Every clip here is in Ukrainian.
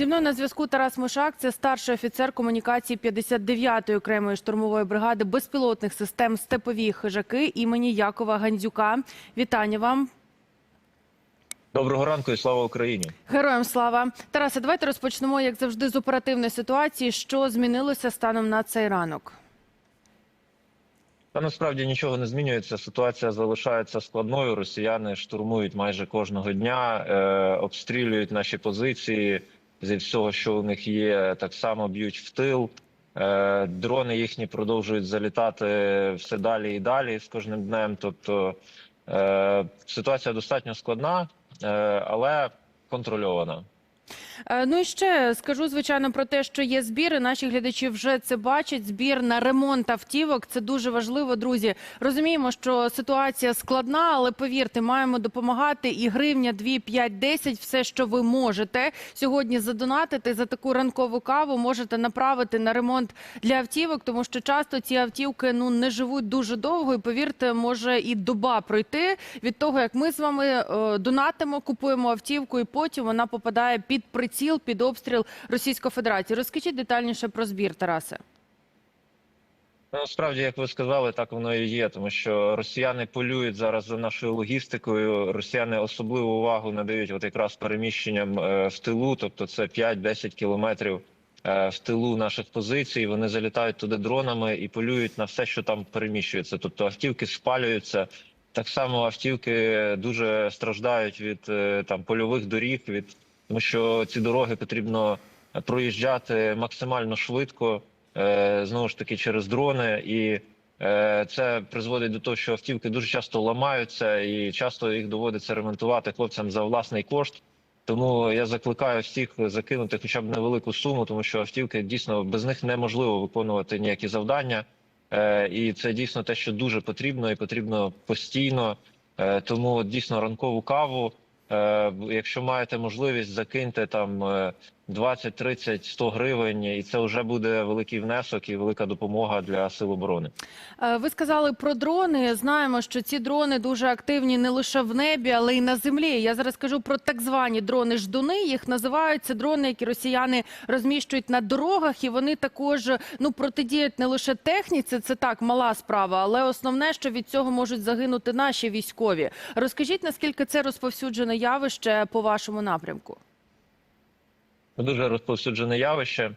Зі мною на зв'язку Тарас Мишак, це старший офіцер комунікації 59-ї окремої штурмової бригади безпілотних систем Степові хижаки імені Якова Гандзюка. Вітання вам. Доброго ранку і слава Україні. Героям слава. Тарасе, давайте розпочнемо, як завжди, з оперативної ситуації. Що змінилося станом на цей ранок? Та насправді нічого не змінюється. Ситуація залишається складною. Росіяни штурмують майже кожного дня, е, обстрілюють наші позиції зі всього, що у них є. Так само б'ють в тил. Е, дрони їхні продовжують залітати все далі і далі з кожним днем. Тобто е, ситуація достатньо складна, е, але контрольована. Е, Ну і ще скажу звичайно про те, що є збір. і Наші глядачі вже це бачать. Збір на ремонт автівок. Це дуже важливо, друзі. Розуміємо, що ситуація складна, але повірте, маємо допомагати. І гривня 2, 5, 10, все, що ви можете сьогодні задонатити за таку ранкову каву, можете направити на ремонт для автівок, тому що часто ці автівки ну не живуть дуже довго. І повірте, може і доба пройти від того, як ми з вами е, донатимо, купуємо автівку, і потім вона попадає під приціл, під обстріл Російської Федерації. Розкажіть детальніше про збір, Тарасе. Ну, Насправді, як ви сказали, так воно і є, тому що росіяни полюють зараз за нашою логістикою. Росіяни особливу увагу надають от якраз переміщенням е, в тилу, тобто це 5-10 кілометрів е, в тилу наших позицій. Вони залітають туди дронами і полюють на все, що там переміщується. Тобто автівки спалюються. Так само автівки дуже страждають від е, там польових доріг, від тому що ці дороги потрібно проїжджати максимально швидко е, знову ж таки через дрони, і е, це призводить до того, що автівки дуже часто ламаються, і часто їх доводиться ремонтувати хлопцям за власний кошт. Тому я закликаю всіх закинути хоча б невелику суму, тому що автівки дійсно без них неможливо виконувати ніякі завдання. Е, і це дійсно те, що дуже потрібно, і потрібно постійно. Е, тому дійсно ранкову каву. Е, якщо маєте можливість, закиньте там е, 20, 30, 100 гривень, і це вже буде великий внесок і велика допомога для сил оборони. Е, Ви сказали про дрони. Знаємо, що ці дрони дуже активні не лише в небі, але й на землі. Я зараз кажу про так звані дрони ждуни. Їх називають це дрони, які росіяни розміщують на дорогах, і вони також ну протидіють не лише техніці. Це так мала справа, але основне, що від цього можуть загинути наші військові. Розкажіть, наскільки це розповсюджене явище по вашому напрямку? Дуже розповсюджене явище.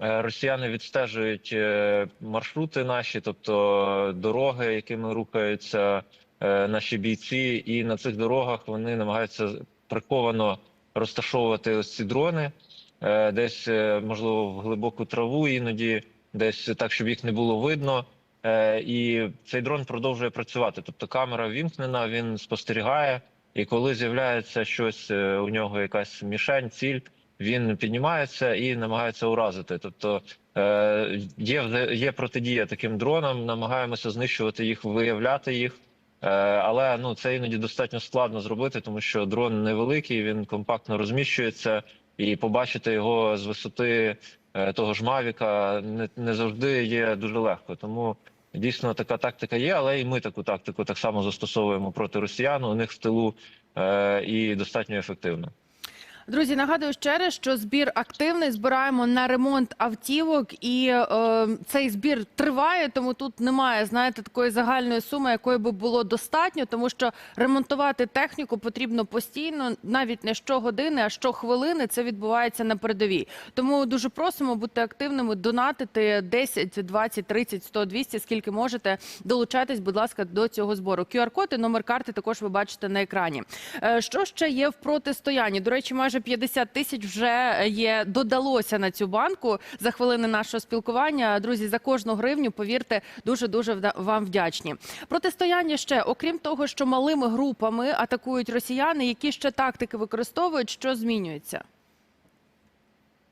Е, Росіяни відстежують е, маршрути наші, тобто дороги, якими рухаються е, наші бійці, і на цих дорогах вони намагаються приховано розташовувати ось ці дрони, е, десь е, можливо в глибоку траву, іноді десь так, щоб їх не було видно. Е, І цей дрон продовжує працювати. Тобто камера вімкнена, він спостерігає, і коли з'являється щось е, у нього, якась мішень, ціль він піднімається і намагається уразити. Тобто е, є є протидія таким дронам, намагаємося знищувати їх, виявляти їх. Е, але ну це іноді достатньо складно зробити, тому що дрон невеликий, він компактно розміщується, і побачити його з висоти е, того ж Мавіка не, не завжди є дуже легко. Тому дійсно така тактика є, але і ми таку тактику так само застосовуємо проти росіян. У них в тилу е, і достатньо ефективно. Друзі, нагадую ще раз, що збір активний. Збираємо на ремонт автівок, і е, цей збір триває, тому тут немає, знаєте, такої загальної суми, якої би було достатньо, тому що ремонтувати техніку потрібно постійно, навіть не щогодини, а щохвилини. Це відбувається на передовій. Тому дуже просимо бути активними, донатити 10, 20, 30, 100, 200, скільки можете. Долучайтесь, будь ласка, до цього збору. QR-код і номер карти також ви бачите на екрані. Е, Що ще є в протистоянні? До речі, майже 50 тисяч вже є додалося на цю банку за хвилини нашого спілкування. Друзі, за кожну гривню, повірте, дуже дуже вам вдячні. Протистояння ще, окрім того, що малими групами атакують росіяни, які ще тактики використовують, що змінюється?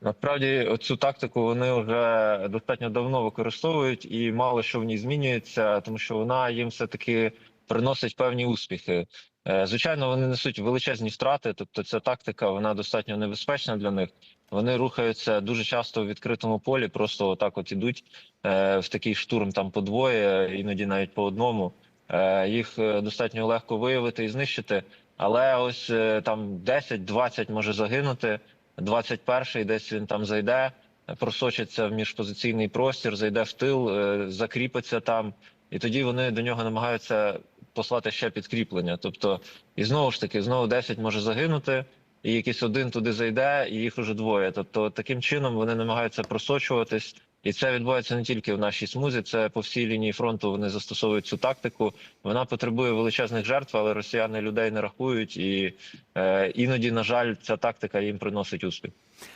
Насправді цю тактику вони вже достатньо давно використовують, і мало що в ній змінюється, тому що вона їм все таки приносить певні успіхи. Е, Звичайно, вони несуть величезні втрати, тобто ця тактика вона достатньо небезпечна для них. Вони рухаються дуже часто в відкритому полі, просто отак от ідуть е, в такий штурм там по двоє, іноді навіть по одному. Е, Їх достатньо легко виявити і знищити, але ось там 10-20 може загинути. 21-й, десь він там зайде, просочиться в міжпозиційний простір, зайде в тил, е, закріпиться там, і тоді вони до нього намагаються послати ще підкріплення. Тобто, і знову ж таки, знову 10 може загинути, і якийсь один туди зайде, і їх уже двоє. Тобто, таким чином вони намагаються просочуватись. І це відбувається не тільки в нашій смузі, це по всій лінії фронту. Вони застосовують цю тактику. Вона потребує величезних жертв, але росіяни людей не рахують, і е, іноді, на жаль, ця тактика їм приносить успіх.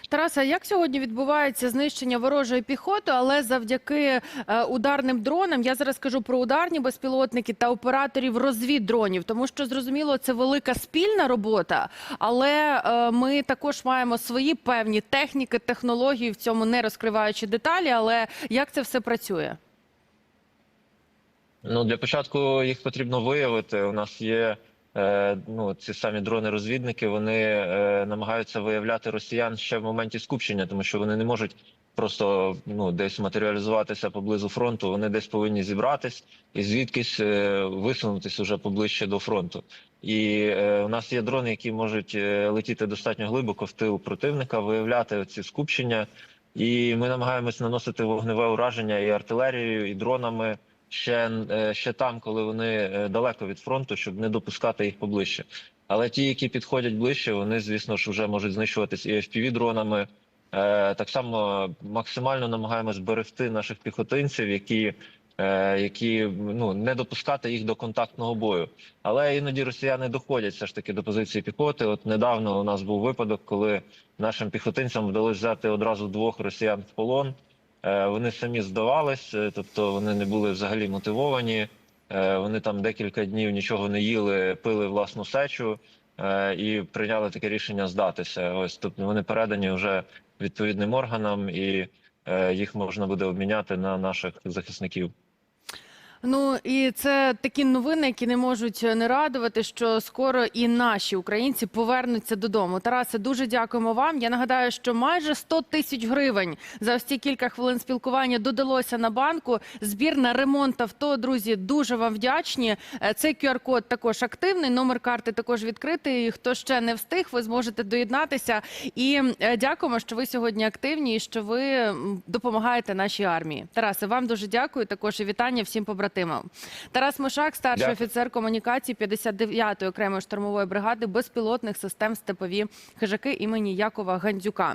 Тараса, як сьогодні відбувається знищення ворожої піхоти, але завдяки е, ударним дронам, я зараз кажу про ударні безпілотники та операторів розвіддронів, тому що зрозуміло, це велика спільна робота, але е, ми також маємо свої певні техніки, технології в цьому не розкриваючи деталі. Але як це все працює? Ну для початку їх потрібно виявити. У нас є ну ці самі дрони-розвідники. Вони е, намагаються виявляти росіян ще в моменті скупчення, тому що вони не можуть просто ну десь матеріалізуватися поблизу фронту. Вони десь повинні зібратись і звідкись е, висунутись уже поближче до фронту. І е, у нас є дрони, які можуть е, летіти достатньо глибоко в тил противника, виявляти ці скупчення. І ми намагаємось наносити вогневе ураження і артилерією, і дронами ще, е, ще там, коли вони е, далеко від фронту, щоб не допускати їх поближче. Але ті, які підходять ближче, вони, звісно ж, вже можуть знищуватись і fpv дронами. Е, Так само максимально намагаємось берегти наших піхотинців, які, які ну не допускати їх до контактного бою. Але іноді росіяни доходять все ж таки до позиції піхоти. От недавно у нас був випадок, коли нашим піхотинцям вдалося взяти одразу двох росіян в полон. Е, Вони самі здавались, е, тобто вони не були взагалі мотивовані. Е, Вони там декілька днів нічого не їли, пили власну сечу е, і прийняли таке рішення здатися. Ось тобто вони передані вже відповідним органам, і їх можна буде обміняти на наших захисників. Ну і це такі новини, які не можуть не радувати, що скоро і наші українці повернуться додому. Тарасе, дуже дякуємо вам. Я нагадаю, що майже 100 тисяч гривень за ось ці кілька хвилин спілкування додалося на банку. Збір на ремонт авто. Друзі, дуже вам вдячні. Е, Цей QR-код також активний. Номер карти також відкритий. Хто ще не встиг, ви зможете доєднатися. І е, дякуємо, що ви сьогодні активні і що ви допомагаєте нашій армії. Тарасе, вам дуже дякую. Також і вітання всім побратимам. Тарас Мишак, старший Дякую. офіцер комунікації 59-ї окремої штурмової бригади безпілотних систем степові хижаки імені Якова Гандзюка.